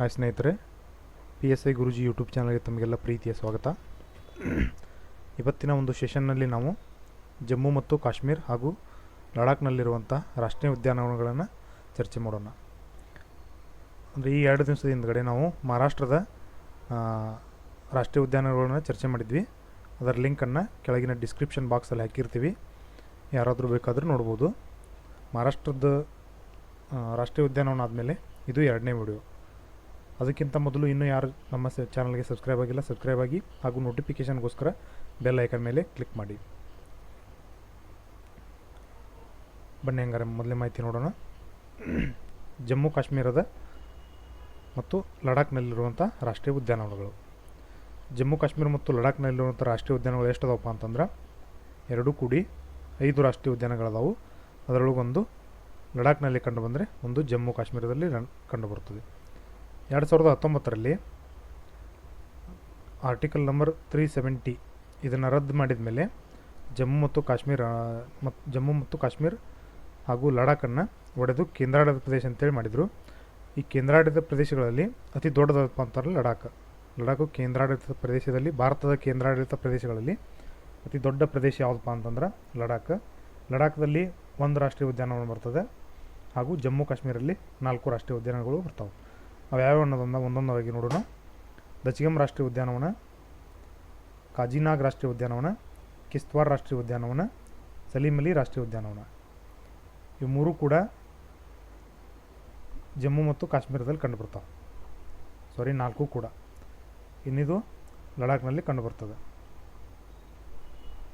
Hi ಸ್ನೇಹಿತರೆ P S I Guruji YouTube ಚಾನಲ್ಗೆ ತಮಗೆಲ್ಲ ಪ್ರೀತಿಯ ಸ್ವಾಗತ. ಇವತ್ತಿನ ಒಂದು ಸೆಷನ್ನಲ್ಲಿ ನಾವು ಜಮ್ಮು ಮತ್ತು ಕಾಶ್ಮೀರ್ ಹಾಗೂ ಲಡಾಖ್ನಲ್ಲಿರುವಂಥ ರಾಷ್ಟ್ರೀಯ ಉದ್ಯಾನವನಗಳನ್ನು ಚರ್ಚೆ ಮಾಡೋಣ. ಅಂದರೆ ಈ ಎರಡು ದಿವಸದ ಹಿಂದ್ಗಡೆ ನಾವು ಮಹಾರಾಷ್ಟ್ರದ ರಾಷ್ಟ್ರೀಯ ಉದ್ಯಾನಗಳನ್ನು ಚರ್ಚೆ ಮಾಡಿದ್ವಿ. ಅದರ ಲಿಂಕನ್ನು ಕೆಳಗಿನ ಡಿಸ್ಕ್ರಿಪ್ಷನ್ ಬಾಕ್ಸಲ್ಲಿ ಹಾಕಿರ್ತೀವಿ. ಯಾರಾದರೂ ಬೇಕಾದರೂ ನೋಡ್ಬೋದು. ಮಹಾರಾಷ್ಟ್ರದ ರಾಷ್ಟ್ರೀಯ ಉದ್ಯಾನವನ ಆದಮೇಲೆ ಇದು ಎರಡನೇ ವಿಡಿಯೋ ಅದಕ್ಕಿಂತ ಮೊದಲು ಇನ್ನೂ ಯಾರು ನಮ್ಮ ಚಾನಲ್ಗೆ ಸಬ್ಸ್ಕ್ರೈಬ್ ಆಗಿಲ್ಲ ಸಬ್ಸ್ಕ್ರೈಬ್ ಆಗಿ ಹಾಗೂ ನೋಟಿಫಿಕೇಷನ್ಗೋಸ್ಕರ ಬೆಲ್ ಐಕನ್ ಮೇಲೆ ಕ್ಲಿಕ್ ಮಾಡಿ. ಬನ್ನಿ ಹಂಗಾರೆ ಮೊದಲೇ ಮಾಹಿತಿ ನೋಡೋಣ. ಜಮ್ಮು ಕಾಶ್ಮೀರದ ಮತ್ತು ಲಡಾಖ್ನಲ್ಲಿರುವಂಥ ರಾಷ್ಟ್ರೀಯ ಉದ್ಯಾನವನಗಳು. ಜಮ್ಮು ಕಾಶ್ಮೀರ ಮತ್ತು ಲಡಾಖ್ನಲ್ಲಿರುವಂಥ ರಾಷ್ಟ್ರೀಯ ಉದ್ಯಾನಗಳು ಅದಾವಪ್ಪ ಅಂತಂದ್ರೆ ಎರಡು ಕೂಡಿ ಐದು ರಾಷ್ಟ್ರೀಯ ಉದ್ಯಾನಗಳದಾವು. ಅದರೊಳಗೊಂದು ಲಡಾಖ್ನಲ್ಲಿ ಕಂಡುಬಂದರೆ ಒಂದು ಜಮ್ಮು ಕಾಶ್ಮೀರದಲ್ಲಿ ಕಂಡುಬರುತ್ತದೆ ಎರಡು ಸಾವಿರದ ಹತ್ತೊಂಬತ್ತರಲ್ಲಿ ಆರ್ಟಿಕಲ್ ನಂಬರ್ ತ್ರೀ ಸೆವೆಂಟಿ ಇದನ್ನು ರದ್ದು ಮಾಡಿದ ಮೇಲೆ ಜಮ್ಮು ಮತ್ತು ಕಾಶ್ಮೀರ ಮತ್ತು ಜಮ್ಮು ಮತ್ತು ಕಾಶ್ಮೀರ ಹಾಗೂ ಲಡಾಖನ್ನು ಒಡೆದು ಕೇಂದ್ರಾಡಳಿತ ಪ್ರದೇಶ ಅಂತೇಳಿ ಮಾಡಿದರು. ಈ ಕೇಂದ್ರಾಡಳಿತ ಪ್ರದೇಶಗಳಲ್ಲಿ ಅತಿ ದೊಡ್ಡದಪ್ಪ ಅಂತಾರೆ ಲಡಾಖ್ ಲಡಾಖು ಕೇಂದ್ರಾಡಳಿತ ಪ್ರದೇಶದಲ್ಲಿ, ಭಾರತದ ಕೇಂದ್ರಾಡಳಿತ ಪ್ರದೇಶಗಳಲ್ಲಿ ಅತಿ ದೊಡ್ಡ ಪ್ರದೇಶ ಯಾವುದಪ್ಪ ಅಂತಂದ್ರೆ ಲಡಾಖ್ ಲಡಾಖ್ದಲ್ಲಿ ಒಂದು ರಾಷ್ಟ್ರೀಯ ಉದ್ಯಾನವನ ಬರ್ತದೆ ಹಾಗೂ ಜಮ್ಮು ಕಾಶ್ಮೀರಲ್ಲಿ ನಾಲ್ಕು ರಾಷ್ಟ್ರೀಯ ಉದ್ಯಾನಗಳು ಬರ್ತಾವೆ. ಅವು ಯಾವ್ಯಾವ ಅನ್ನೋದನ್ನ ಒಂದೊಂದಾಗಿ ನೋಡೋಣ. ದಚಿಗಮ್ ರಾಷ್ಟ್ರೀಯ ಉದ್ಯಾನವನ ಕಾಜಿನಾಗ್ ರಾಷ್ಟ್ರೀಯ ಉದ್ಯಾನವನ, ಕಿಸ್ತ್ವಾರ್ ರಾಷ್ಟ್ರೀಯ ಉದ್ಯಾನವನ ಸಲೀಮಲಿ ರಾಷ್ಟ್ರೀಯ ಉದ್ಯಾನವನ. ಇವು ಮೂರು ಕೂಡ ಜಮ್ಮು ಮತ್ತು ಕಾಶ್ಮೀರದಲ್ಲಿ ಕಂಡುಬರ್ತಾವೆ. ಸಾರಿ ನಾಲ್ಕು ಕೂಡ. ಇನ್ನಿದು ಲಡಾಖ್ನಲ್ಲಿ ಕಂಡುಬರ್ತದೆ.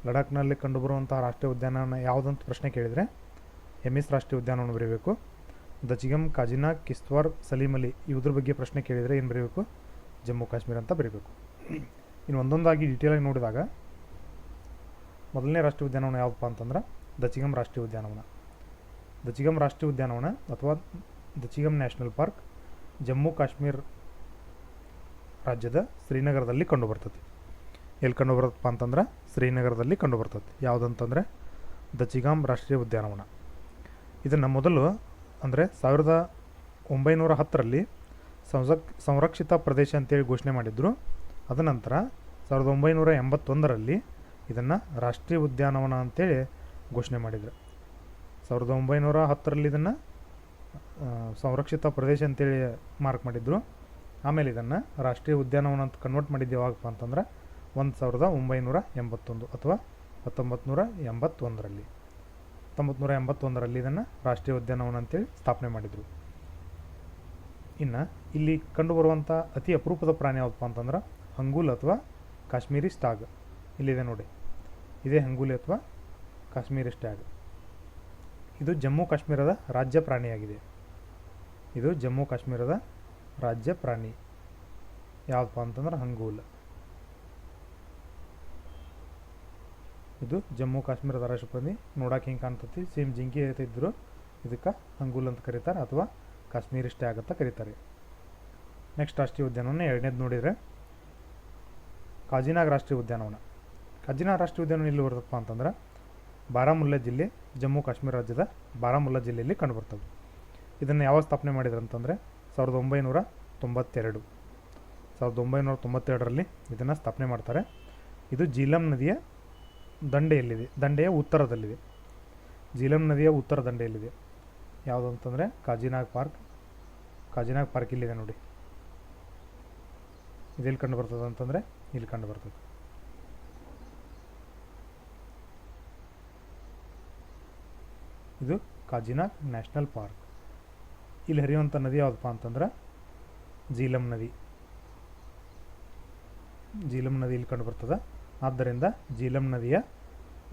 ಲಡಾಖ್ನಲ್ಲಿ ಕಂಡುಬರುವಂಥ ರಾಷ್ಟ್ರೀಯ ಉದ್ಯಾನವನ ಯಾವುದಂತ ಪ್ರಶ್ನೆ ಕೇಳಿದರೆ ಎಂ ಎಸ್ ರಾಷ್ಟ್ರೀಯ ಉದ್ಯಾನವನ ಬರೀಬೇಕು. ದಚಿಗಮ್ ಕಾಜಿನಾ ಸಲೀಮ್ ಅಲಿ ಇವುದ್ರ ಬಗ್ಗೆ ಪ್ರಶ್ನೆ ಕೇಳಿದರೆ ಏನು ಬರೀಬೇಕು? ಜಮ್ಮು, ಕಾಶ್ಮೀರ ಅಂತ ಬರೀಬೇಕು. ಇನ್ನು ಒಂದೊಂದಾಗಿ ಡೀಟೇಲಾಗಿ ನೋಡಿದಾಗ, ಮೊದಲನೇ ರಾಷ್ಟ್ರೀಯ ಉದ್ಯಾನವನ ಯಾವುದಪ್ಪ ಅಂತಂದ್ರೆ ದಚಿಗಮ್ ರಾಷ್ಟ್ರೀಯ ಉದ್ಯಾನವನ. ದಚಿಗಮ್ ರಾಷ್ಟ್ರೀಯ ಉದ್ಯಾನವನ ಅಥವಾ ದಚಿಗಮ್ ನ್ಯಾಷನಲ್ ಪಾರ್ಕ್ ಜಮ್ಮು, ಕಾಶ್ಮೀರ ರಾಜ್ಯದ ಶ್ರೀನಗರದಲ್ಲಿ ಕಂಡುಬರ್ತದೆ ಎಲ್ಲಿ ಕಂಡುಬರುತ್ತಪ್ಪ ಅಂತಂದ್ರೆ ಶ್ರೀನಗರದಲ್ಲಿ ಕಂಡುಬರ್ತದೆ ಯಾವುದಂತಂದರೆ ದಚಿಗಾಮ್ ರಾಷ್ಟ್ರೀಯ ಉದ್ಯಾನವನ. ಇದನ್ನು ಮೊದಲು ಅಂದರೆ ಸಾವಿರದ ಒಂಬೈನೂರ ಹತ್ತರಲ್ಲಿ ಸಂಸಕ್, ಸಂರಕ್ಷಿತ ಪ್ರದೇಶ ಅಂತೇಳಿ ಘೋಷಣೆ ಮಾಡಿದ್ರು. ಅದ ನಂತರ ಸಾವಿರದ ಒಂಬೈನೂರ ಎಂಬತ್ತೊಂದರಲ್ಲಿ ಇದನ್ನು ರಾಷ್ಟ್ರೀಯ ಉದ್ಯಾನವನ ಅಂತೇಳಿ ಘೋಷಣೆ ಮಾಡಿದರು. ಸಾವಿರದ ಒಂಬೈನೂರ ಹತ್ತರಲ್ಲಿ ಇದನ್ನು ಸಂರಕ್ಷಿತ ಪ್ರದೇಶ ಅಂತೇಳಿ ಮಾರ್ಕ್ ಮಾಡಿದ್ರು. ಆಮೇಲೆ ಇದನ್ನು ರಾಷ್ಟ್ರೀಯ ಉದ್ಯಾನವನ ಅಂತ ಕನ್ವರ್ಟ್ ಮಾಡಿದ್ದು ಯಾವಾಗಪ್ಪ ಅಂತಂದ್ರೆ ಒಂದು ಸಾವಿರದ ಒಂಬೈನೂರ ಎಂಬತ್ತೊಂದು ಅಥವಾ ಹತ್ತೊಂಬತ್ತು ನೂರ ಎಂಬತ್ತೊಂದರಲ್ಲಿ. ಹತ್ತೊಂಬತ್ತು ನೂರ ಎಂಬತ್ತೊಂದರಲ್ಲಿ ಇದನ್ನು ರಾಷ್ಟ್ರೀಯ ಉದ್ಯಾನವನ ಅಂತೇಳಿ ಸ್ಥಾಪನೆ ಮಾಡಿದರು. ಇನ್ನು ಇಲ್ಲಿ ಕಂಡುಬರುವಂಥ ಅತಿ ಅಪರೂಪದ ಪ್ರಾಣಿ ಯಾವುದಪ್ಪ ಅಂತಂದ್ರೆ ಹಂಗೂಲ್ ಅಥವಾ ಕಾಶ್ಮೀರಿ ಸ್ಟಾಗ್. ಇಲ್ಲಿದೆ ನೋಡಿ. ಇದೇ ಹಂಗೂಲಿ ಅಥವಾ ಕಾಶ್ಮೀರಿ ಸ್ಟ್ಯಾಗ್ ಇದು ಜಮ್ಮು ಕಾಶ್ಮೀರದ ರಾಜ್ಯ ಪ್ರಾಣಿಯಾಗಿದೆ. ಇದು ಜಮ್ಮು ಕಾಶ್ಮೀರದ ರಾಜ್ಯ ಪ್ರಾಣಿ. ಯಾವುದಪ್ಪ ಅಂತಂದ್ರೆ ಹಂಗೂಲ್. ಇದು ಜಮ್ಮು ಕಾಶ್ಮೀರದ ರಾಷ್ಟ್ರಪತಿ. ನೋಡಕ್ಕೆ ಹಿಂಗೆ ಕಾಣ್ತತಿ? ಸೇಮ್ ಜಿಂಕಿ ಇದ್ರು. ಇದಕ್ಕೆ ಅಂಗುಲ್ ಅಂತ ಕರೀತಾರೆ ಅಥವಾ ಕಾಶ್ಮೀರಿ ಸ್ಟೇ ಅಂತ ಕರೀತಾರೆ. ನೆಕ್ಸ್ಟ್ ರಾಷ್ಟ್ರೀಯ ಉದ್ಯಾನವನ ಎರಡನೇದು ನೋಡಿದರೆ ಕಾಜಿನಾಗ್ ರಾಷ್ಟ್ರೀಯ ಉದ್ಯಾನವನ. ಕಾಜಿನಾಗ್ ರಾಷ್ಟ್ರೀಯ ಉದ್ಯಾನವನ ಇಲ್ಲಿ ಬರ್ತಪ್ಪ ಅಂತಂದ್ರೆ ಬಾರಾಮುಲ್ಲಾ ಜಿಲ್ಲೆ, ಜಮ್ಮು ಕಾಶ್ಮೀರ ರಾಜ್ಯದ ಬಾರಾಮುಲ್ಲಾ ಜಿಲ್ಲೆಯಲ್ಲಿ ಕಂಡುಬರ್ತವೆ ಇದನ್ನು ಯಾವಾಗ ಸ್ಥಾಪನೆ ಮಾಡಿದ್ರು ಅಂತಂದರೆ ಸಾವಿರದ ಒಂಬೈನೂರ ತೊಂಬತ್ತೆರಡು. ಸಾವಿರದ ಒಂಬೈನೂರ ತೊಂಬತ್ತೆರಡರಲ್ಲಿ ಇದನ್ನು ಸ್ಥಾಪನೆ ಮಾಡ್ತಾರೆ. ಇದು ಜೀಲಂ ನದಿಯ ದಂಡೆಯಲ್ಲಿದೆ. ದಂಡೆಯ ಉತ್ತರದಲ್ಲಿದೆ. ಜೀಲಂ ನದಿಯ ಉತ್ತರ ದಂಡೆಯಲ್ಲಿದೆ. ಯಾವುದು ಅಂತಂದರೆ ಕಾಜಿನಾಗ್ ಪಾರ್ಕ್. ಕಾಜಿನಾಗ್ ಪಾರ್ಕ್ ಇಲ್ಲಿದೆ ನೋಡಿ. ಇದೆಲ್ಲಿ ಕಂಡು ಬರ್ತದೆ ಅಂತಂದರೆ ಇಲ್ಲಿ ಕಂಡು ಬರ್ತದೆ. ಇದು ಕಾಜಿನಾಗ್ ನ್ಯಾಷನಲ್ ಪಾರ್ಕ್. ಇಲ್ಲಿ ಹರಿಯುವಂಥ ನದಿ ಯಾವುದಪ್ಪ ಅಂತಂದ್ರೆ ಜೀಲಂ ನದಿ. ಜೀಲಂ ನದಿ ಇಲ್ಲಿ ಕಂಡು ಬರ್ತದೆ. ಆದ್ದರಿಂದ ಜೀಲಂ ನದಿಯ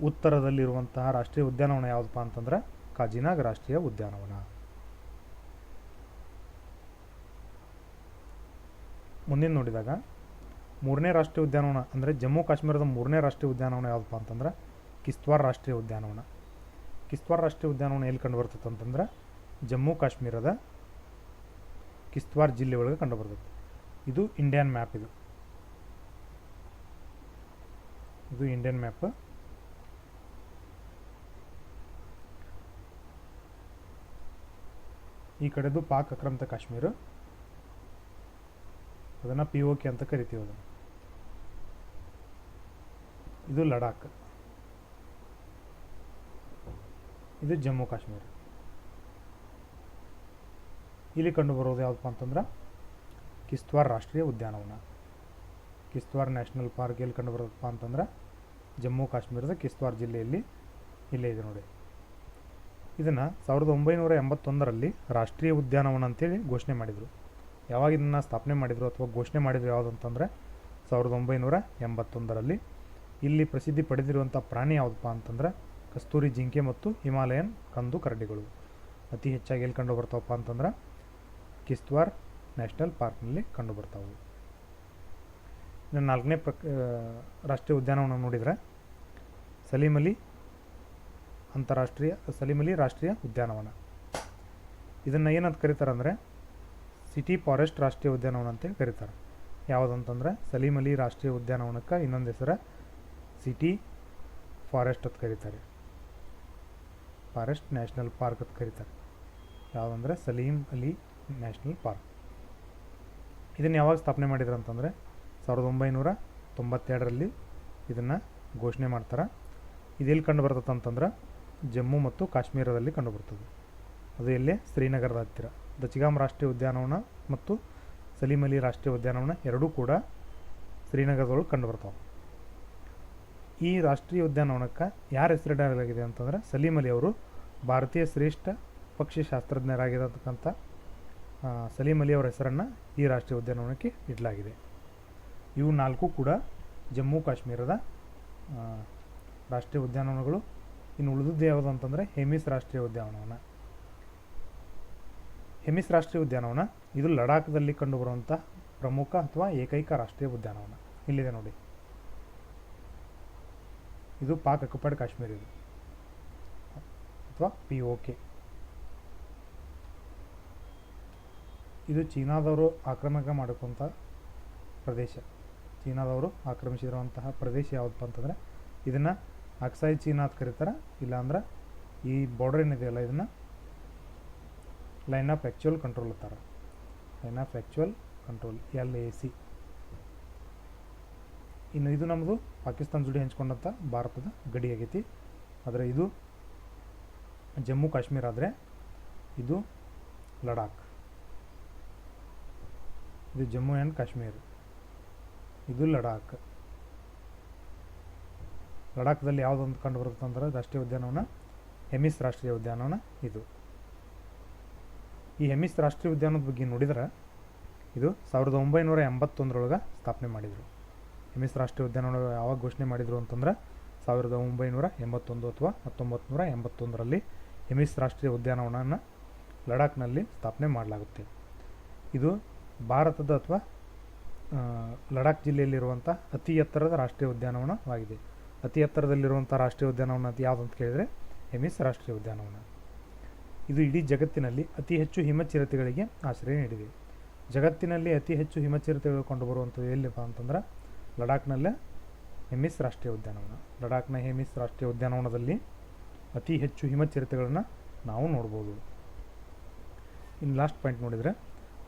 ಉತ್ತರದಲ್ಲಿರುವಂತಹ ರಾಷ್ಟ್ರೀಯ ಉದ್ಯಾನವನ ಯಾವುದಪ್ಪ ಅಂತಂದ್ರೆ ಕಾಜಿನಾಗ್ ರಾಷ್ಟ್ರೀಯ ಉದ್ಯಾನವನ. ಮುಂದಿನ ನೋಡಿದಾಗ ಮೂರನೇ ರಾಷ್ಟ್ರೀಯ ಉದ್ಯಾನವನ ಅಂದರೆ ಜಮ್ಮು ಕಾಶ್ಮೀರದ ಮೂರನೇ ರಾಷ್ಟ್ರೀಯ ಉದ್ಯಾನವನ ಯಾವುದಪ್ಪ ಅಂತಂದ್ರೆ ಕಿಸ್ತ್ವಾರ್ ರಾಷ್ಟ್ರೀಯ ಉದ್ಯಾನವನ. ಕಿಸ್ತ್ವಾರ್ ರಾಷ್ಟ್ರೀಯ ಉದ್ಯಾನವನ ಎಲ್ಲಿ ಕಂಡು ಬರ್ತದೆ ಅಂತಂದ್ರೆ ಜಮ್ಮು ಕಾಶ್ಮೀರದ ಕಿಸ್ತ್ವಾರ್ ಜಿಲ್ಲೆ ಒಳಗೆ ಕಂಡು ಬರ್ತದೆ ಇದು ಇಂಡಿಯನ್ ಮ್ಯಾಪ್ ಇದು. ಇದು ಇಂಡಿಯನ್ ಮ್ಯಾಪ್ ಈ ಕಡೆದು ಪಾಕ್ ಅಕ್ರಮಿತ ಕಾಶ್ಮೀರ. ಅದನ್ನ ಪಿ ಓ ಕೆ ಅಂತ ಕರಿತೀವಿ ಅದನ್ನು. ಇದು ಲಡಾಖ್. ಇದು ಜಮ್ಮು ಕಾಶ್ಮೀರ. ಇಲ್ಲಿ ಕಂಡುಬರೋದು ಯಾವುದಪ್ಪ ಅಂತಂದ್ರೆ ಕಿಸ್ತ್ವಾರ್ ರಾಷ್ಟ್ರೀಯ ಉದ್ಯಾನವನ. ಕಿಸ್ತ್ವಾರ್ ನ್ಯಾಷನಲ್ ಪಾರ್ಕ್ ಎಲ್ಲಿ ಕಂಡುಬರೋದಪ್ಪ ಅಂತಂದ್ರೆ ಜಮ್ಮು ಕಾಶ್ಮೀರದ ಕಿಸ್ತ್ವಾರ್ ಜಿಲ್ಲೆಯಲ್ಲಿ ಇಲ್ಲೇ ಇದೆ ನೋಡಿ. ಇದನ್ನು ಸಾವಿರದ ಒಂಬೈನೂರ ಎಂಬತ್ತೊಂದರಲ್ಲಿ ರಾಷ್ಟ್ರೀಯ ಉದ್ಯಾನವನ ಅಂತೇಳಿ ಘೋಷಣೆ ಮಾಡಿದರು. ಯಾವಾಗ ಇದನ್ನು ಸ್ಥಾಪನೆ ಮಾಡಿದರು ಅಥವಾ ಘೋಷಣೆ ಮಾಡಿದರು ಯಾವುದು ಅಂತಂದರೆ ಸಾವಿರದ ಒಂಬೈನೂರ ಎಂಬತ್ತೊಂದರಲ್ಲಿ ಇಲ್ಲಿ ಪ್ರಸಿದ್ಧಿ ಪಡೆದಿರುವಂಥ ಪ್ರಾಣಿ ಯಾವುದಪ್ಪ ಅಂತಂದ್ರೆ ಕಸ್ತೂರಿ ಜಿಂಕೆ ಮತ್ತು ಹಿಮಾಲಯನ್ ಕಂದು ಕರಡಿಗಳು. ಅತಿ ಹೆಚ್ಚಾಗಿ ಎಲ್ಲಿ ಕಂಡು ಬರ್ತಾವಪ್ಪ ಅಂತಂದ್ರೆ ಕಿಸ್ತ್ವಾರ್ ನ್ಯಾಷನಲ್ ಪಾರ್ಕ್ನಲ್ಲಿ ಕಂಡು ಬರ್ತಾವೆ. ಇನ್ನು ನಾಲ್ಕನೇ ಪ್ರಕ್ ರಾಷ್ಟ್ರೀಯ ಉದ್ಯಾನವನ ನೋಡಿದರೆ ಸಲೀಮ್ ಅಲಿ ಅಂತಾರಾಷ್ಟ್ರೀಯ ಸಲೀಮ್ ಅಲಿ ರಾಷ್ಟ್ರೀಯ ಉದ್ಯಾನವನ. ಇದನ್ನು ಏನಂತ ಕರೀತಾರೆ ಅಂದರೆ ಸಿಟಿ ಫಾರೆಸ್ಟ್ ರಾಷ್ಟ್ರೀಯ ಉದ್ಯಾನವನ ಅಂತೇಳಿ ಕರೀತಾರೆ. ಯಾವುದಂತಂದ್ರೆ ಸಲೀಮ್ ಅಲಿ ರಾಷ್ಟ್ರೀಯ ಉದ್ಯಾನವನಕ್ಕೆ ಇನ್ನೊಂದು ಹೆಸರು ಸಿಟಿ ಫಾರೆಸ್ಟ್ ಅಂತ ಕರೀತಾರೆ. ಫಾರೆಸ್ಟ್ ನ್ಯಾಷನಲ್ ಪಾರ್ಕ್ ಅಂತ ಕರೀತಾರೆ. ಯಾವುದಂದರೆ ಸಲೀಮ್ ಅಲಿ ನ್ಯಾಷನಲ್ ಪಾರ್ಕ್. ಇದನ್ನು ಯಾವಾಗ ಸ್ಥಾಪನೆ ಮಾಡಿದ್ರು ಅಂತಂದರೆ ಸಾವಿರದ ಒಂಬೈನೂರ ತೊಂಬತ್ತೆರಡರಲ್ಲಿ ಇದನ್ನು ಘೋಷಣೆ ಮಾಡ್ತಾರೆ? ಇದೆಲ್ಲಿ ಕಂಡು ಬರ್ತದೆ ಅಂತಂದ್ರೆ ಜಮ್ಮು ಮತ್ತು ಕಾಶ್ಮೀರದಲ್ಲಿ ಕಂಡು ಬರ್ತದೆ. ಅದು ಎಲ್ಲಿ? ಶ್ರೀನಗರದ ಹತ್ತಿರ. ದಚಿಗಾಮ್ ರಾಷ್ಟ್ರೀಯ ಉದ್ಯಾನವನ ಮತ್ತು ಸಲೀಮ್ ರಾಷ್ಟ್ರೀಯ ಉದ್ಯಾನವನ ಎರಡೂ ಕೂಡ ಶ್ರೀನಗರದೊಳಗೆ ಕಂಡು ಬರ್ತಾವೆ. ಈ ರಾಷ್ಟ್ರೀಯ ಉದ್ಯಾನವನಕ್ಕೆ ಯಾರ ಹೆಸರಿಡಲಾಗಿದೆ ಅಂತಂದರೆ ಸಲೀಮ್ ಅಲಿ ಅವರು ಭಾರತೀಯ ಶ್ರೇಷ್ಠ ಪಕ್ಷಿ ಶಾಸ್ತ್ರಜ್ಞರಾಗಿರತಕ್ಕಂಥ ಸಲೀಮ್ ಅಲಿ ಅವರ ಹೆಸರನ್ನು ಈ ರಾಷ್ಟ್ರೀಯ ಉದ್ಯಾನವನಕ್ಕೆ ಇಡಲಾಗಿದೆ. ಇವು ನಾಲ್ಕು ಕೂಡ ಜಮ್ಮು ಕಾಶ್ಮೀರದ ರಾಷ್ಟ್ರೀಯ ಉದ್ಯಾನವನಗಳು. ಇನ್ನು ಉಳಿದದ್ದು ಯಾವುದು ಅಂತಂದರೆ ಹೆಮಿಸ್ ರಾಷ್ಟ್ರೀಯ ಉದ್ಯಾನವನ. ಹೆಮಿಸ್ ರಾಷ್ಟ್ರೀಯ ಉದ್ಯಾನವನ, ಇದು ಲಡಾಖ್ದಲ್ಲಿ ಕಂಡುಬರುವಂಥ ಪ್ರಮುಖ ಅಥವಾ ಏಕೈಕ ರಾಷ್ಟ್ರೀಯ ಉದ್ಯಾನವನ. ಇಲ್ಲಿದೆ ನೋಡಿ. ಇದು ಪಾಕ್ ಅಕ್ಯುಪೈಡ್ ಕಾಶ್ಮೀರ ಇದು. ಅಥವಾ ಪಿ ಓ ಕೆ. ಇದು ಚೀನಾದವರು ಆಕ್ರಮಣ ಮಾಡಿಕೊಂಥ ಪ್ರದೇಶ. ಚೀನಾದವರು ಆಕ್ರಮಿಸಿರುವಂತಹ ಪ್ರದೇಶ ಯಾವುದಪ್ಪ ಅಂತಂದರೆ ಇದನ್ನು ಅಕ್ಸಾಯ್ ಚೀನಾ ಅಂತ ಕರೀತಾರೆ. ಇಲ್ಲಾಂದ್ರೆ ಈ ಬಾರ್ಡರ್ ಏನಿದೆಯಲ್ಲ ಇದನ್ನು ಲೈನ್ ಆಫ್ ಆ್ಯಕ್ಚುಯಲ್ ಕಂಟ್ರೋಲ್ ಅಂತಾರೆ. Line of actual control L A C ಇನ್ನು ಇದು ನಮ್ಮದು ಪಾಕಿಸ್ತಾನ ಜೋಡಿ ಹಂಚ್ಕೊಂಡಂಥ ಭಾರತದ ಗಡಿ ಆಗೈತಿ. ಆದರೆ ಇದು ಜಮ್ಮು ಕಾಶ್ಮೀರ ಆದರೆ ಇದು ಲಡಾಖ್. ಇದು ಜಮ್ಮು ಆ್ಯಂಡ್ ಕಾಶ್ಮೀರ್. ಇದು ಲಡಾಖ್. ಲಡಾಖ್ದಲ್ಲಿ ಯಾವುದೊಂದು ಕಂಡು ಬರುತ್ತೆ ಅಂದ್ರೆ ರಾಷ್ಟ್ರೀಯ ಉದ್ಯಾನವನ, ಹೆಮಿಸ್ ರಾಷ್ಟ್ರೀಯ ಉದ್ಯಾನವನ ಇದು. ಈ ಹೆಮಿಸ್ ರಾಷ್ಟ್ರೀಯ ಉದ್ಯಾನದ ಬಗ್ಗೆ ನೋಡಿದ್ರೆ ಇದು ಸಾವಿರದ ಒಂಬೈನೂರ ಎಂಬತ್ತೊಂದರೊಳಗೆ ಸ್ಥಾಪನೆ ಮಾಡಿದರು. ಹೆಮಿಸ್ ರಾಷ್ಟ್ರೀಯ ಉದ್ಯಾನವನ ಯಾವಾಗ ಘೋಷಣೆ ಮಾಡಿದರು ಅಂತಂದ್ರೆ ಸಾವಿರದ ಒಂಬೈನೂರ ಎಂಬತ್ತೊಂದು ಅಥವಾ ಹತ್ತೊಂಬತ್ತು ನೂರ ಎಂಬತ್ತೊಂದರಲ್ಲಿ ಹೆಮಿಸ್ ರಾಷ್ಟ್ರೀಯ ಉದ್ಯಾನವನನ ಲಡಾಖ್ನಲ್ಲಿ ಸ್ಥಾಪನೆ ಮಾಡಲಾಗುತ್ತೆ. ಇದು ಭಾರತದ ಅಥವಾ ಲಡಾಖ್ ಜಿಲ್ಲೆಯಲ್ಲಿರುವಂಥ ಅತಿ ಎತ್ತರದ ರಾಷ್ಟ್ರೀಯ ಉದ್ಯಾನವನವಾಗಿದೆ. ಅತಿ ಎತ್ತರದಲ್ಲಿರುವಂಥ ರಾಷ್ಟ್ರೀಯ ಉದ್ಯಾನವನ ಅಂತ ಯಾವುದು ಅಂತ ಕೇಳಿದರೆ ಹೆಮಿಸ್ ರಾಷ್ಟ್ರೀಯ ಉದ್ಯಾನವನ. ಇದು ಇಡೀ ಜಗತ್ತಿನಲ್ಲಿ ಅತಿ ಹೆಚ್ಚು ಹಿಮಚಿರತೆಗಳಿಗೆ ಆಶ್ರಯ ನೀಡಿದೆ. ಜಗತ್ತಿನಲ್ಲಿ ಅತಿ ಹೆಚ್ಚು ಹಿಮಚಿರತೆಗಳು ಕಂಡುಬರುವಂಥದ್ದು ಎಲ್ಲಿಪ್ಪ ಅಂತಂದ್ರೆ ಲಡಾಖ್ನಲ್ಲೇ ಹೆಮಿಸ್ ರಾಷ್ಟ್ರೀಯ ಉದ್ಯಾನವನ. ಲಡಾಖ್ನ ಹೆಮಿಸ್ ರಾಷ್ಟ್ರೀಯ ಉದ್ಯಾನವನದಲ್ಲಿ ಅತಿ ಹೆಚ್ಚು ಹಿಮಚಿರತೆಗಳನ್ನು ನಾವು ನೋಡ್ಬೋದು. ಇನ್ನು ಲಾಸ್ಟ್ ಪಾಯಿಂಟ್ ನೋಡಿದರೆ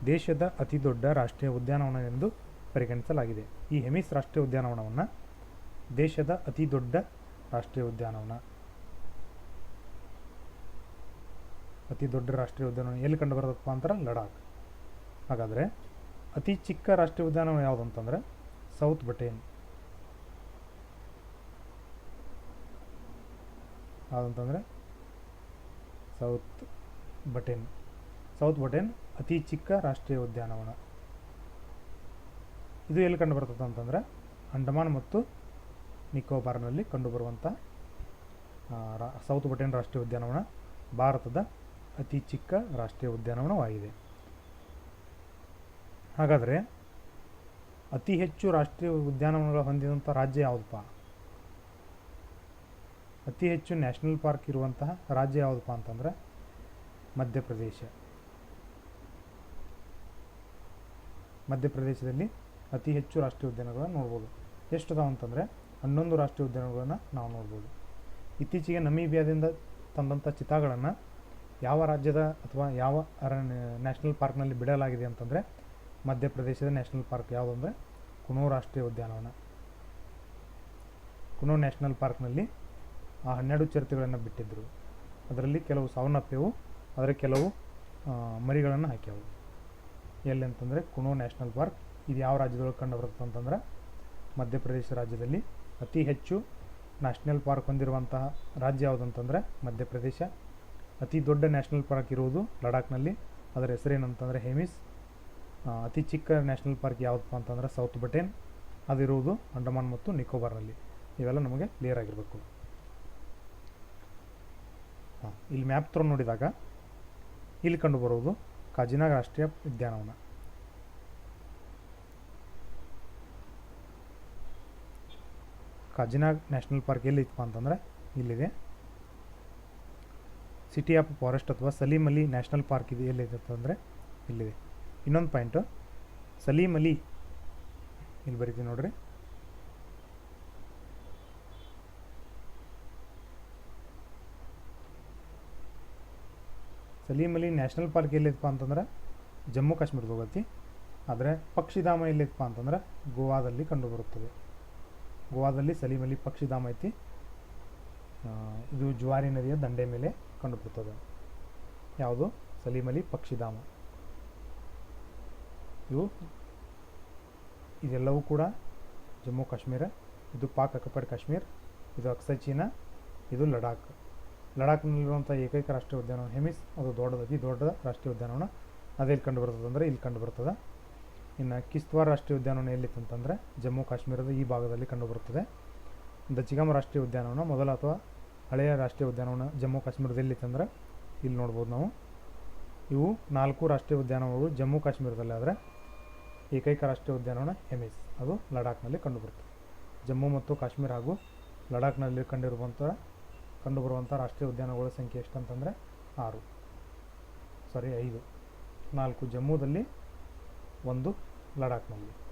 ದೇಶದ ಅತಿ ದೊಡ್ಡ ರಾಷ್ಟ್ರೀಯ ಉದ್ಯಾನವನ ಎಂದು ಪರಿಗಣಿಸಲಾಗಿದೆ. ಈ ಹೆಮಿಸ್ ರಾಷ್ಟ್ರೀಯ ಉದ್ಯಾನವನವನ್ನು ದೇಶದ ಅತಿ ದೊಡ್ಡ ರಾಷ್ಟ್ರೀಯ ಉದ್ಯಾನವನ. ಅತಿ ದೊಡ್ಡ ರಾಷ್ಟ್ರೀಯ ಉದ್ಯಾನವನ. ಎಲ್ಲಿ ಕಂಡು ಬರೋದಪ್ಪ ಅಂತಾರೆ? ಲಡಾಖ್. ಹಾಗಾದರೆ ಅತಿ ಚಿಕ್ಕ ರಾಷ್ಟ್ರೀಯ ಉದ್ಯಾನವನ ಯಾವುದು ಅಂತಂದರೆ? South button. ಯಾವುದಂತಂದರೆ ಸೌತ್ ಬಟೇನ್. ಸೌತ್ ಬಟೇನ್ ಅತಿ ಚಿಕ್ಕ ರಾಷ್ಟ್ರೀಯ ಉದ್ಯಾನವನ. ಇದು ಎಲ್ಲಿ ಕಂಡು ಬರ್ತದೆ ಅಂತಂದರೆ ಅಂಡಮಾನ್ ಮತ್ತು ನಿಕೋಬಾರ್ನಲ್ಲಿ ಕಂಡುಬರುವಂಥ ರಾ, ಸೌತ್ ಬಟೇನ್ ರಾಷ್ಟ್ರೀಯ ಉದ್ಯಾನವನ, ಭಾರತದ ಅತಿ ಚಿಕ್ಕ ರಾಷ್ಟ್ರೀಯ ಉದ್ಯಾನವನವಾಗಿದೆ. ಹಾಗಾದರೆ ಅತಿ ಹೆಚ್ಚು ರಾಷ್ಟ್ರೀಯ ಉದ್ಯಾನವನಗಳು ಹೊಂದಿದಂಥ ರಾಜ್ಯ ಯಾವುದಪ್ಪ? ಅತಿ ಹೆಚ್ಚು ನ್ಯಾಷನಲ್ ಪಾರ್ಕ್ ಇರುವಂತಹ ರಾಜ್ಯ ಯಾವುದಪ್ಪ ಅಂತಂದರೆ ಮಧ್ಯಪ್ರದೇಶ. ಮಧ್ಯಪ್ರದೇಶದಲ್ಲಿ ಅತಿ ಹೆಚ್ಚು ರಾಷ್ಟ್ರೀಯ ಉದ್ಯಾನಗಳನ್ನು ನೋಡ್ಬೋದು. ಎಷ್ಟು ಅದಾವ ಅಂತಂದರೆ ಹನ್ನೊಂದು ರಾಷ್ಟ್ರೀಯ ಉದ್ಯಾನಗಳನ್ನು ನಾವು ನೋಡ್ಬೋದು. ಇತ್ತೀಚೆಗೆ ನಮೀಬಿಯಾದಿಂದ ತಂದಂಥ ಚಿತಾಗಳನ್ನು ಯಾವ ರಾಜ್ಯದ ಅಥವಾ ಯಾವ ಅರಣ್ಯ, ನ್ಯಾಷನಲ್ ಪಾರ್ಕ್ನಲ್ಲಿ ಬಿಡಲಾಗಿದೆ ಅಂತಂದರೆ ಮಧ್ಯಪ್ರದೇಶದ ನ್ಯಾಷನಲ್ ಪಾರ್ಕ್ ಯಾವುದು ಅಂದರೆ ಕುನೋ ರಾಷ್ಟ್ರೀಯ ಉದ್ಯಾನವನ. ಕುನೋ ನ್ಯಾಷನಲ್ ಪಾರ್ಕ್ನಲ್ಲಿ ಆ ಹನ್ನೆರಡು ಚಿರತೆಗಳನ್ನು ಬಿಟ್ಟಿದ್ದರು ಅದರಲ್ಲಿ ಕೆಲವು ಸಾವನ್ನಪ್ಪಿವು ಆದರೆ ಕೆಲವು ಮರಿಗಳನ್ನು ಹಾಕ್ಯಾವು. ಎಲ್ಲಿ ಅಂತಂದರೆ ಕುನೋ ನ್ಯಾಷನಲ್ ಪಾರ್ಕ್ ಇದು ಯಾವ ರಾಜ್ಯದೊಳಗೆ ಕಂಡು ಬರುತ್ತೆ ಅಂತಂದ್ರೆ ಮಧ್ಯಪ್ರದೇಶ ರಾಜ್ಯದಲ್ಲಿ ಅತಿ ಹೆಚ್ಚು ನ್ಯಾಷನಲ್ ಪಾರ್ಕ್ ಹೊಂದಿರುವಂತಹ ರಾಜ್ಯ ಯಾವುದಂತಂದರೆ ಮಧ್ಯಪ್ರದೇಶ. ಅತಿ ದೊಡ್ಡ ನ್ಯಾಷನಲ್ ಪಾರ್ಕ್ ಇರುವುದು ಲಡಾಖ್ನಲ್ಲಿ. ಅದರ ಹೆಸರೇನಂತಂದರೆ ಹೇಮಿಸ್. ಅತಿ ಚಿಕ್ಕ ನ್ಯಾಷನಲ್ ಪಾರ್ಕ್ ಯಾವುದಪ್ಪ ಅಂತಂದರೆ ಸೌತ್ ಬಟೇನ್. ಅದಿರುವುದು ಅಂಡಮಾನ್ ಮತ್ತು ನಿಕೋಬಾರ್ನಲ್ಲಿ. ಇವೆಲ್ಲ ನಮಗೆ ಕ್ಲಿಯರ್ ಆಗಿರಬೇಕು. ಹಾಂ ಇಲ್ಲಿ ಮ್ಯಾಪ್ ತ್ರ ನೋಡಿದಾಗ ಇಲ್ಲಿ ಕಂಡುಬರುವುದು ಕಾಜಿನಾಗ ರಾಷ್ಟ್ರೀಯ ಉದ್ಯಾನವನ. ಕಾಜಿನಾಗ್ ನ್ಯಾಷನಲ್ ಪಾರ್ಕ್ ಎಲ್ಲಿತ್ತಪ್ಪ ಅಂತಂದರೆ ಇಲ್ಲಿದೆ. ಸಿಟಿ ಆಫ್ ಫಾರೆಸ್ಟ್ ಅಥವಾ ಸಲೀಮ್ ಅಲಿ ನ್ಯಾಷನಲ್ ಪಾರ್ಕ್ ಇದೆ ಎಲ್ಲಿದೆ ಅಂತಂದರೆ ಇಲ್ಲಿದೆ. ಇನ್ನೊಂದು ಪಾಯಿಂಟು ಸಲೀಮ್ ಅಲಿ ಇಲ್ಲಿ ಬರೀತೀನಿ ನೋಡ್ರಿ. ಸಲೀಮ್ ಅಲಿ ನ್ಯಾಷನಲ್ ಪಾರ್ಕ್ ಎಲ್ಲಿದಪ್ಪ ಅಂತಂದ್ರೆ ಜಮ್ಮು ಕಾಶ್ಮೀರದ ಹೋಗತ್ತಿ. ಆದರೆ ಪಕ್ಷಿಧಾಮ ಎಲ್ಲಿದಪ್ಪ ಅಂತಂದ್ರೆ ಗೋವಾದಲ್ಲಿ ಕಂಡುಬರುತ್ತದೆ ಗೋವಾದಲ್ಲಿ ಸಲೀಮಲಿ ಪಕ್ಷಿಧಾಮ ಐತಿ. ಇದು ಜುವಾರಿ ನದಿಯ ದಂಡೆ ಮೇಲೆ ಕಂಡುಬರುತ್ತದೆ ಯಾವುದು? ಸಲೀಮಲಿ ಪಕ್ಷಿಧಾಮ. ಇವು ಇದೆಲ್ಲವೂ ಕೂಡ ಜಮ್ಮು ಕಾಶ್ಮೀರ, ಇದು ಪಾಕ್ ಅಕ್ಕಪಡ್ ಕಾಶ್ಮೀರ್, ಇದು ಅಕ್ಸೈ ಚೀನಾ, ಇದು ಲಡಾಖ್. ಲಡಾಖ್ನಲ್ಲಿರುವಂಥ ಏಕೈಕ ರಾಷ್ಟ್ರೀಯ ಉದ್ಯಾನವನ ಹೆಮಿಸ್, ಅದು ದೊಡ್ಡದಾಗಿ ಅತಿ ದೊಡ್ಡ ರಾಷ್ಟ್ರೀಯ ಉದ್ಯಾನವನ. ಅದೇ ಇಲ್ಲಿ ಕಂಡು ಬರ್ತದೆ ಅಂದರೆ ಇಲ್ಲಿ ಕಂಡು ಬರ್ತದೆ ಇನ್ನು ಕಿಶ್ತ್ವಾರ್ ರಾಷ್ಟ್ರೀಯ ಉದ್ಯಾನವನ ಎಲ್ಲಿತ್ತಂತಂದರೆ ಜಮ್ಮು ಕಾಶ್ಮೀರದ ಈ ಭಾಗದಲ್ಲಿ ಕಂಡುಬರುತ್ತದೆ. ದಜಿಗಾಮ್ ರಾಷ್ಟ್ರೀಯ ಉದ್ಯಾನವನ ಮೊದಲ ಅಥವಾ ಹಳೆಯ ರಾಷ್ಟ್ರೀಯ ಉದ್ಯಾನವನ ಜಮ್ಮು ಕಾಶ್ಮೀರದ ಎಲ್ಲಿತ್ತಂದ್ರೆ ಇಲ್ಲಿ ನೋಡ್ಬೋದು ನಾವು. ಇವು ನಾಲ್ಕು ರಾಷ್ಟ್ರೀಯ ಉದ್ಯಾನವನಗಳು ಜಮ್ಮು ಕಾಶ್ಮೀರದಲ್ಲಿ ಆದರೆ ಏಕೈಕ ರಾಷ್ಟ್ರೀಯ ಉದ್ಯಾನವನ ಎಮಿಸ್ ಅದು ಲಡಾಖ್ನಲ್ಲಿ ಕಂಡುಬರುತ್ತದೆ. ಜಮ್ಮು ಮತ್ತು ಕಾಶ್ಮೀರ ಹಾಗೂ ಲಡಾಖ್ನಲ್ಲಿ ಕಂಡಿರುವಂಥ ಕಂಡುಬರುವಂಥ ರಾಷ್ಟ್ರೀಯ ಉದ್ಯಾನಗಳ ಸಂಖ್ಯೆ ಎಷ್ಟು ಅಂತಂದರೆ ಆರು ಸಾರಿ ಐದು. ನಾಲ್ಕು ಜಮ್ಮುದಲ್ಲಿ ಒಂದು ಲಡಾಖ್ನಲ್ಲಿ